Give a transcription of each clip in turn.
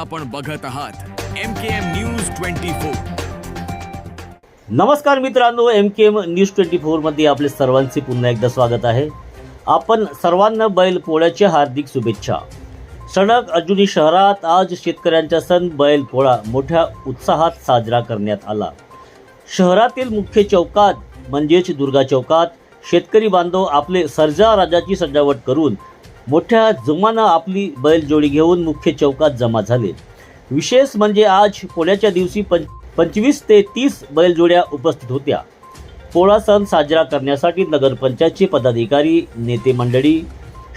आपण बघत आहात. M K M news twenty four नमस्कार मित्रांनो M K M news twenty फोरमध्ये आपले सर्वांचे पुन्हा एकदा स्वागत आहे. आपण सर्वांना बैल पोळ्याच्या हार्दिक शुभेच्छा. सडक अजूनही शहरात आज शेतकऱ्यांचा सण बैल पोळा मोठ्या उत्साहात साजरा करण्यात आला. शहरातील मुख्य चौकात म्हणजेच दुर्गा चौकात शेतकरी बांधव आपले सर्जा राजाची सजावट करून मोठ्या जुमानं आपली बैलजोडी घेऊन मुख्य चौकात जमा झाले. विशेष म्हणजे आज पोळ्याच्या दिवशी पंच पंचवीस ते तीस बैलजोड्या उपस्थित होत्या. पोळा सण साजरा करण्यासाठी नगरपंचायतचे पदाधिकारी नेते मंडळी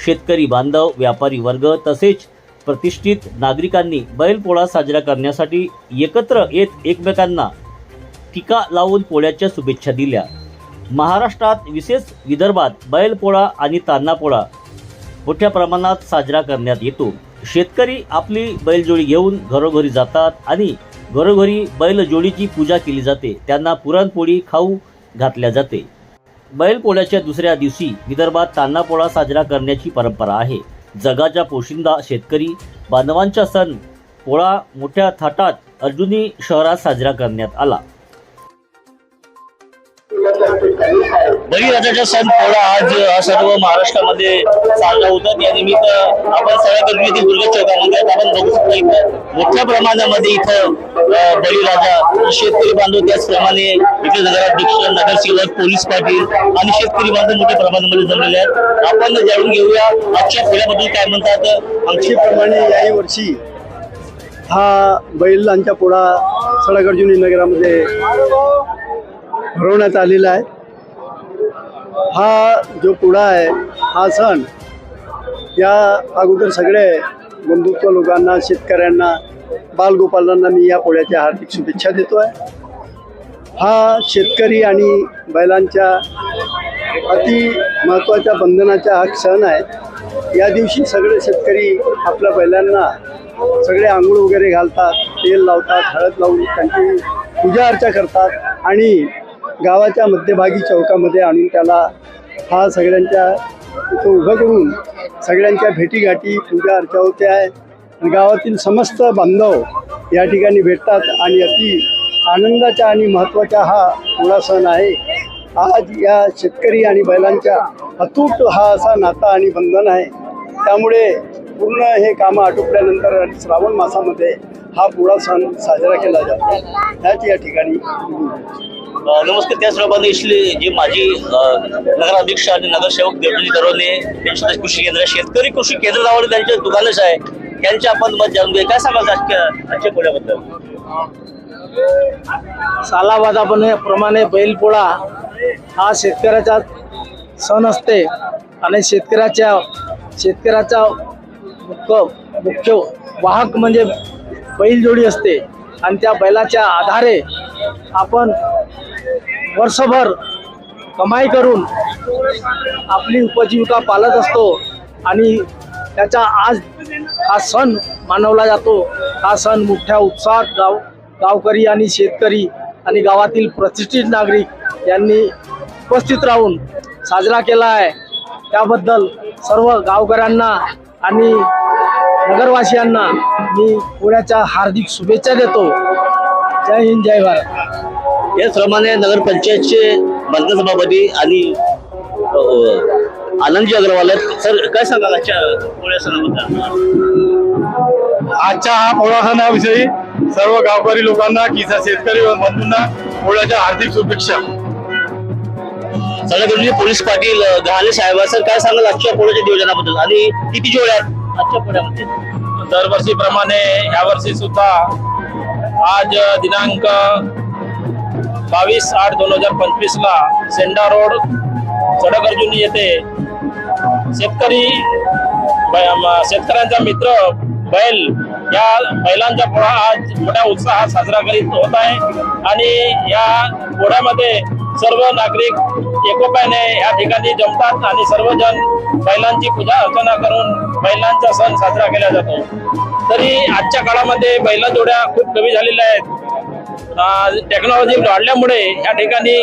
शेतकरी बांधव व्यापारी वर्ग तसेच प्रतिष्ठित नागरिकांनी बैलपोळा साजरा करण्यासाठी एकत्र येत एकमेकांना टीका लावून पोळ्याच्या शुभेच्छा दिल्या. महाराष्ट्रात विशेष विदर्भात बैलपोळा आणि तान्हापोळा मोठ्या प्रमाणात साजरा करण्यात येतो. शेतकरी आपली बैलजोडी घेऊन घरोघरी जातात आणि घरोघरी बैलजोडीची पूजा केली जाते. त्यांना पुरणपोळी खाऊ घातल्या जाते. बैलपोळ्याच्या दुसऱ्या दिवशी विदर्भात तान्हापोळा साजरा करण्याची परंपरा आहे. जगाच्या पोशिंदा शेतकरी बांधवांचा सण पोळा मोठ्या थाटात अर्जुनी शहरात साजरा करण्यात आला. बळीराजाचा सण पोळा आज सर्व महाराष्ट्रामध्ये साजरा होतात या निमित्त आपण सगळ्या गणपती दुर्गा चौकामध्ये आपण बघू शकतो इथं. मोठ्या प्रमाणामध्ये इथं बळीराजा शेतकरी बांधव त्याचप्रमाणे इथे नगराध्यक्ष नगरसेवक पोलीस पाटील आणि शेतकरी बांधव मोठ्या प्रमाणामध्ये जमलेले आहेत. आपण जाणून घेऊया आजच्या पोळ्याबद्दल काय म्हणतात. आमची प्रमाणे याही वर्षी हा बैलांचा पोळा सडक नगरामध्ये भरवण्यात आलेला आहे. हा जो पोळा आहे हा सण या अगोदर सगळे बंधुत्व लोकांना शेतकऱ्यांना बालगोपालांना मी या पोळ्याच्या हार्दिक शुभेच्छा देतो आहे हा शेतकरी आणि बैलांच्या अति महत्त्वाच्या बंधनाचा हा सण आहे. या दिवशी सगळे शेतकरी आपल्या बैलांना सगळे आंघोळ वगैरे घालतात तेल लावतात हळद लावून त्यांची पूजा अर्चा करतात आणि गावाच्या मध्यभागी चौकामध्ये आणून त्याला हा सगळ्यांच्या तो उभं करून सगळ्यांच्या भेटीगाठी पूजा अर्चा होते आहे आणि गावातील समस्त बांधव या ठिकाणी भेटतात आणि अति आनंदाचा आणि महत्त्वाचा हा पोळा सण आहे. आज या शेतकरी आणि बैलांच्या अतूट हा असा नाता आणि बंधन आहे. त्यामुळे पूर्ण हे कामं आटोपल्यानंतर आणि श्रावण मासामध्ये हा पोळा सण साजरा केला जातो. त्याच या ठिकाणी नमस्कार त्या त्याचप्रमाणे इथले जे माजी नगराध्यक्ष आणि नगरसेवक देवजी दरोने त्यांच्या कृषी केंद्र शेतकरी कृषी केंद्र नावाने त्यांचे दुकानच आहे. त्यांच्या आपण मत जाणून घेऊया. काय सांगाल आजच्या पोळ्याबद्दल सालाबादापणे प्रमाणे बैलपोळा हा शेतकऱ्याचा सण असते आणि शेतकऱ्याच्या शेतकऱ्याचा मुख्य मुख्य वाहक म्हणजे बैलजोडी असते. आणि त्या बैलाच्या आधारे आपण वर्षभर कमाई करून आपली उपजीविका पालत असतो आणि त्याचा आज हा सण मानवला जातो. हा सण मोठ्या उत्साहात गाव गावकरी आणि शेतकरी आणि गावातील प्रतिष्ठित नागरिक यांनी उपस्थित राहून साजरा केला आहे. त्याबद्दल सर्व गावकऱ्यांना आणि नगरवासियांना मी पुण्याच्या हार्दिक शुभेच्छा देतो. जय हिंद जय भारत. त्याचप्रमाणे नगरपंचायतचे बांधकाम सभापती आणि आनंदजी अग्रवाल आहेत. सर काय सांगाल आजच्या पोळ्या सणाबद्दल? आजच्या हा पोळा सणाविषयी सर्व गावकरी लोकांना किसा शेतकरी बंधूंना पोळ्याच्या हार्दिक शुभेच्छा. सगळ्याकडून पोलीस पाटील गहाणे साहेब. सर काय सांगाल आजच्या पोळ्याच्या नियोजनाबद्दल? आणि किती जोड्या आहेत आजच्या पोळ्यामध्ये दरवर्षीप्रमाणे यावर्षी सुद्धा आज दिनांक बावीस आठ दोन हजार पंचवीस ला सेंडा रोड सडक येथे शेतकरी शेतकऱ्यांचा मित्र बैल या बैलांचा पोळा आज मोठ्या उत्साहात साजरा करीत होत आहे. आणि या पोळ्यामध्ये सर्व नागरिक एकोप्याने या ठिकाणी जमतात आणि सर्वजण बैलांची पूजा अर्चना करून बैलांचा सण साजरा केला जातो. तरी आजच्या काळामध्ये बैलजोड्या खूप कमी झालेल्या आहेत. टेक्नॉलॉजी वाढल्यामुळे या ठिकाणी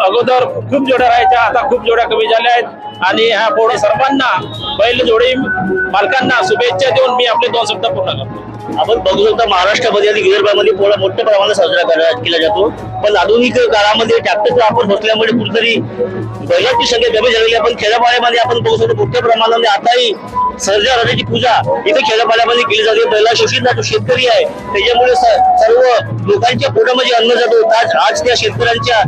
अगोदर खूप जोड्या राहायच्या आता खूप जोड्या कमी झाल्या आहेत. आणि ह्या पोळा सर्वांना बैल जोडी मालकांना शुभेच्छा देऊन मी आपले दोन शब्द पूर्ण करतो. आपण बघू शकता महाराष्ट्रामध्ये आणि विदर्भामध्ये पोळा मोठ्या प्रमाणात साजरा केला जातो. पण आधुनिक काळामध्ये ट्रॅक्टरचा वापर बसल्यामुळे कुठेतरी बैलाची संख्या कमी झालेली आहे. पण खेड्यापाड्यामध्ये आपण बघू शकतो मोठ्या प्रमाणामध्ये आताही सर्जा राजाची पूजा इथे खेड्यापाड्यामध्ये केली जाते. बैला शोषित जातो शेतकरी आहे त्याच्यामुळे सर्व लोकांच्या पोटामध्ये अन्न जातो. आज आज त्या शेतकऱ्यांच्या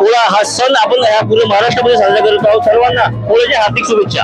पोळा हा सण आपण या पूर्ण महाराष्ट्रामध्ये साजरा करत आहोत सर्वांना. पोळ्याच्या हार्दिक शुभेच्छा.